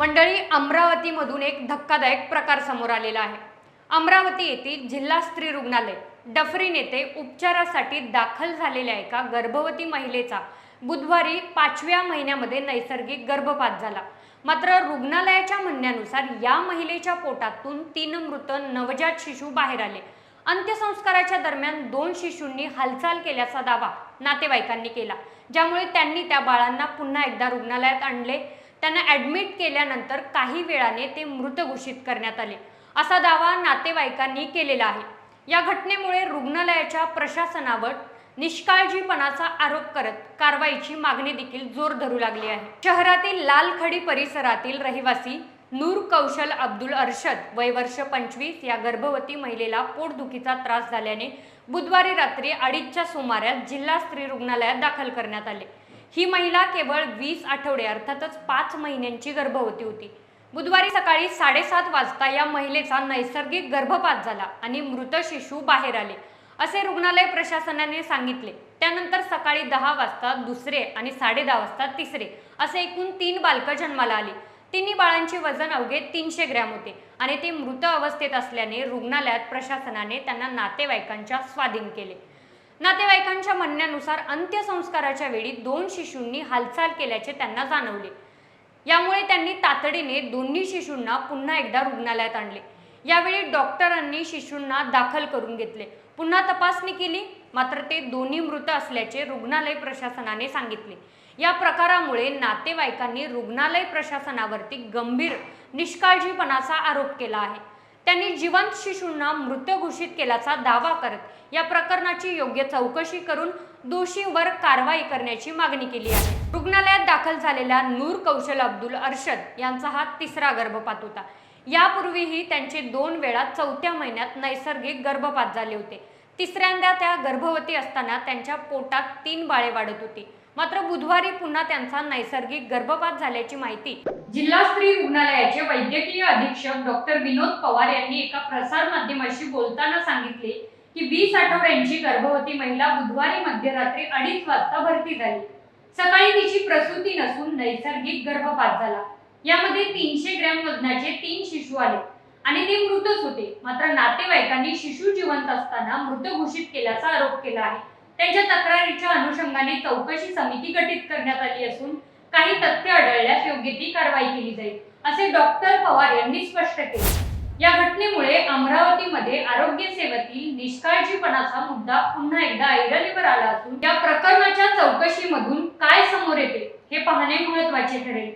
मंडळी अमरावतीमधून एक धक्कादायक प्रकार समोर आलेला आहे. अमरावती येथील जिल्हा स्त्री रुग्णालय डफरीन येथे उपचारासाठी दाखल झालेल्या एका गर्भवती महिलेचा बुधवारी पाचव्या महिन्यामध्ये नैसर्गिक गर्भपात झाला. मात्र रुग्णालयाच्या म्हणण्यानुसार या महिलेच्या पोटातून तीन मृत नवजात शिशू बाहेर आले. अंत्यसंस्काराच्या दरम्यान दोन शिशूंनी हालचाल केल्याचा दावा नातेवाईकांनी केला ज्यामुळे त्यांनी त्या बाळांना पुन्हा एकदा रुग्णालयात आणले. त्यांना ॲडमिट केल्यानंतर काही वेळाने ते मृत घोषित करण्यात आले. असा दावा नातेवाईकांनी केलेला आहे. या घटनेमुळे रुग्णालयाच्या प्रशासनावर निष्काळजीपणाचा आरोप करत कारवाईची मागणी देखील जोर धरू लागली आहे. शहरातील लालखडी परिसरातील रहिवासी नूर कौशल अब्दुल अरशद वय वर्ष पंचवीस या गर्भवती महिलेला पोटदुखीचा त्रास झाल्याने बुधवारी रात्री अडीचच्या सुमारास जिल्हा स्त्री रुग्णालयात दाखल करण्यात आले. ही महिला केवळ वीस आठवडे अर्थातच पाच महिन्यांची गर्भवती होती. बुधवारी सकाळी साडेसात वाजता या महिलेचा नैसर्गिक गर्भपात झाला आणि मृत शिशू बाहेर आले असे रुग्णालय प्रशासनाने सांगितले. त्यानंतर सकाळी दहा वाजता दुसरे आणि साडे दहा वाजता तिसरे असे एकूण तीन बालकं जन्माला आली. तिन्ही बाळांचे वजन अवघे तीनशे ग्रॅम होते आणि ते मृत अवस्थेत असल्याने रुग्णालयात प्रशासनाने त्यांना नातेवाईकांच्या स्वाधीन केले. नातेवाईकांच्या म्हणण्यानुसार अंत्यसंस्काराच्या वेळी दोन शिशूंनी हालचाल केल्याचे त्यांना जाणवले. यामुळे त्यांनी तातडीने दोन्ही शिशूंना पुन्हा एकदा रुग्णालयात आणले. यावेळी डॉक्टरांनी शिशूंना दाखल करून घेतले. पुन्हा तपासणी केली मात्र ते दोन्ही मृत असल्याचे रुग्णालय प्रशासनाने सांगितले. या प्रकारामुळे नातेवाईकांनी रुग्णालय प्रशासनावरती गंभीर निष्काळजीपणाचा आरोप केला आहे. त्यांनी जिवंत शिशूंना मृत घोषित केल्याचा दावा करत या प्रकरणाची योग्य चौकशी करून दोषींवर कारवाई करण्याची मागणी केली आहे. रुग्णालयात दाखल झालेल्या नूर कौशल अब्दुल अरशद यांचा हा तिसरा गर्भपात होता. यापूर्वीही त्यांचे दोन वेळा चौथ्या महिन्यात नैसर्गिक गर्भपात झाले होते. तिसऱ्यांदा त्या गर्भवती असताना त्यांच्या पोटात तीन बाळे वाढत होती. मात्र बुधवारी पुन्हा त्यांचा नैसर्गिक गर्भपात झाल्याची माहिती. जिल्हा स्त्री रुग्णालयाचे वैद्यकीय अधीक्षक डॉक्टर विनोद पवार यांनी एका प्रसार माध्यमाशी बोलताना सांगितले की वीस आठवड्यांची गर्भवती महिला बुधवारी मध्यरात्री अडीच वाजता भरती झाली. सकाळी तिची प्रसूती नसून नैसर्गिक गर्भपात झाला. यामध्ये तीनशे ग्रॅम वजनाचे तीन शिशू आले आणि ते मृतच होते. मात्र नातेवाईकांनी शिशू जिवंत असताना मृत घोषित केल्याचा आरोप केला आहे. त्यांच्या तक्रारीच्या अनुषंगाने चौकशी समिती गठीत करण्यात आली असून काही तथ्य आढळल्यास योग्य ती कारवाई केली जाईल असे डॉक्टर पवार यांनी स्पष्ट केले. या घटनेमुळे अमरावतीमध्ये आरोग्य सेवेतील निष्काळजीपणाचा मुद्दा पुन्हा एकदा ऐरणीवर आला असून या प्रकरणाच्या चौकशीमधून काय समोर येते हे पाहणे महत्त्वाचे ठरेल.